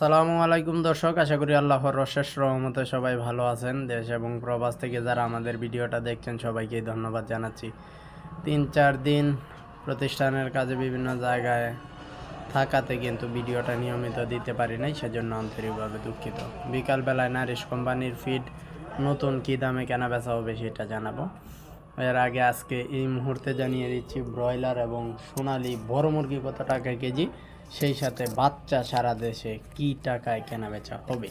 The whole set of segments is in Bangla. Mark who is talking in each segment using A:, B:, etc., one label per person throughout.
A: সালামু আলাইকুম দর্শক, আশা করি আল্লাহর রশেষ রহমতে সবাই ভালো আছেন। দেশ এবং প্রবাস থেকে যারা আমাদের ভিডিওটা দেখছেন, সবাইকে ধন্যবাদ জানাচ্ছি। তিন চার দিন প্রতিষ্ঠানের কাজে বিভিন্ন জায়গায় থাকাতে কিন্তু ভিডিওটা নিয়মিত দিতে পারি নাই, সেজন্য আন্তরিকভাবে দুঃখিত। বিকালবেলায় নারিশ কোম্পানির ফিড নতুন কী দামে কেনা বেচা হবে সেটা জানাব। এর আগে আজকে এই মুহূর্তে জানিয়ে দিচ্ছি, ব্রয়লার এবং সোনালি বড় মুরগি কত টাকা কেজি? সেই সাথে বাচ্চা সারা দেশে কি টাকায় কেনা বেচা হবে?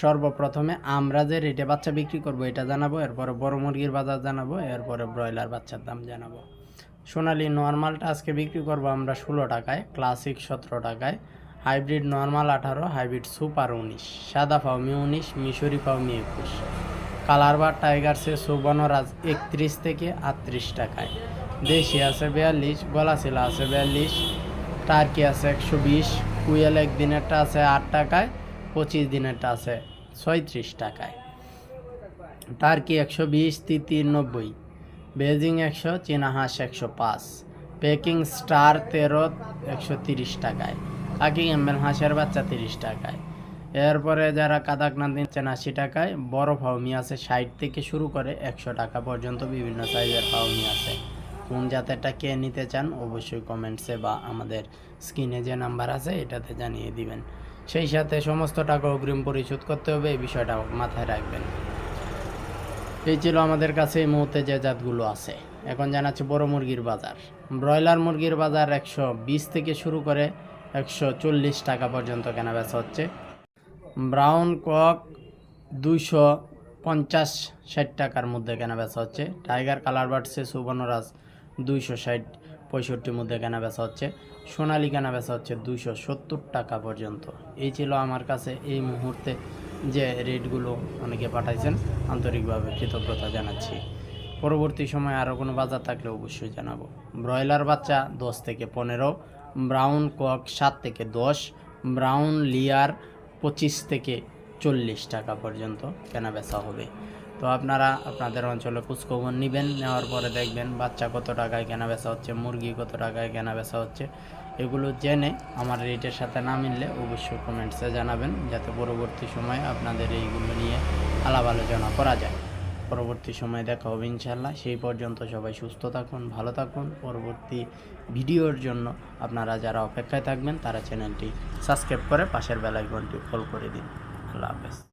A: সর্বপ্রথমে আমরা যে রেটে বাচ্চা বিক্রি করব এটা জানাব, এরপরে বড় মুরগির বাজার জানাব, এরপরে ব্রয়লার বাচ্চার দাম জানাব। সোনালি নর্মালটা আজকে বিক্রি করব আমরা ষোলো টাকায়, ক্লাসিক সতেরো টাকায়, হাইব্রিড নর্মাল আঠারো, হাইব্রিড সুপার উনিশ, সাদা ফাউমি উনিশ, মিশরি ফাউমি একুশ। কালার বা টাইগারসে সুবর্ণরাজ একত্রিশ থেকে আটত্রিশ টাকায়। দেশি আছে বিয়াল্লিশ, গলাশিলা আছে বিয়াল্লিশ টার্কি আছে একশো বিশ, কুয়েল একদিনেরটা আছে আট টাকায়, পঁচিশ দিনেরটা আছে ছয়ত্রিশ টাকায়। টার্কি একশো বিশ তিতির নব্বই, বেজিং একশো চীনা হাঁস একশো পাঁচ, পেকিং স্টার তেরো, একশো তিরিশ টাকায়, কাকিং এমএল হাঁসের বাচ্চা তিরিশ টাকায়। এরপরে যারা কাদাকনাথ নিচ্ছেন আশি টাকায়, বড় ফাউমি আছে ষাট থেকে শুরু করে একশো টাকা পর্যন্ত বিভিন্ন সাইজের ফাউমি আছে। কোন জাতেরটা কে নিতে চান অবশ্যই কমেন্টসে বা আমাদের স্ক্রিনে যে নাম্বার আছে, এটাতে জানিয়ে দিবেন। সেই সাথে সমস্ত টাকা অগ্রিম পরিশোধ করতে হবে, এই বিষয়টা মাথায় রাখবেন। এই ছিল আমাদের কাছে এই মুহূর্তে যে জাতগুলো আছে। এখন জানাচ্ছি বড় মুরগির বাজার। ব্রয়লার মুরগির বাজার একশো বিশ থেকে শুরু করে একশো চল্লিশ টাকা পর্যন্ত কেনা বেচা হচ্ছে। ব্রাউন কক দুইশো পঞ্চাশ ষাট টাকার মধ্যে কেনা বেচা হচ্ছে। টাইগার কালার বার্ডসে সুবর্ণরাজ দুইশো ষাট পঁয়ষট্টির মধ্যে কেনা বেচা হচ্ছে। সোনালি কেনা বেচা হচ্ছে দুইশো সত্তর টাকা পর্যন্ত। এই ছিল আমার কাছে এই মুহূর্তে যে রেটগুলো অনেকে পাঠাইছেন। আন্তরিকভাবে কৃতজ্ঞতা জানাচ্ছি। পরবর্তী সময় আরও কোনো বাজার থাকলে অবশ্যই জানাব। ব্রয়লার বাচ্চা দশ থেকে পনেরো, ব্রাউন কক সাত থেকে দশ, ব্রাউন লিয়ার পঁচিশ থেকে চল্লিশ টাকা পর্যন্ত কেনা বেচা হবে। তো আপনারা আপনাদের অঞ্চলে খোঁজখবর নেবেন, নেওয়ার পরে দেখবেন বাচ্চা কত টাকায় কেনা বেচা হচ্ছে, মুরগি কত টাকায় কেনা বেচা হচ্ছে। এগুলো জেনে আমার রেটের সাথে না মিললে অবশ্যই কমেন্টসে জানাবেন, যাতে পরবর্তী সময়ে আপনাদের এইগুলো নিয়ে আলাপ আলোচনা করা যায়। পরবর্তী সময় দেখা হবে ইনশাল্লাহ সেই পর্যন্ত সবাই সুস্থ থাকুন, ভালো থাকুন। পরবর্তী ভিডিওর জন্য আপনারা যারা অপেক্ষায় থাকবেন, তারা চ্যানেলটি সাবস্ক্রাইব করে পাশের বেলাইকনটি ফলো করে দিন। আল্লাহ হাফেজ।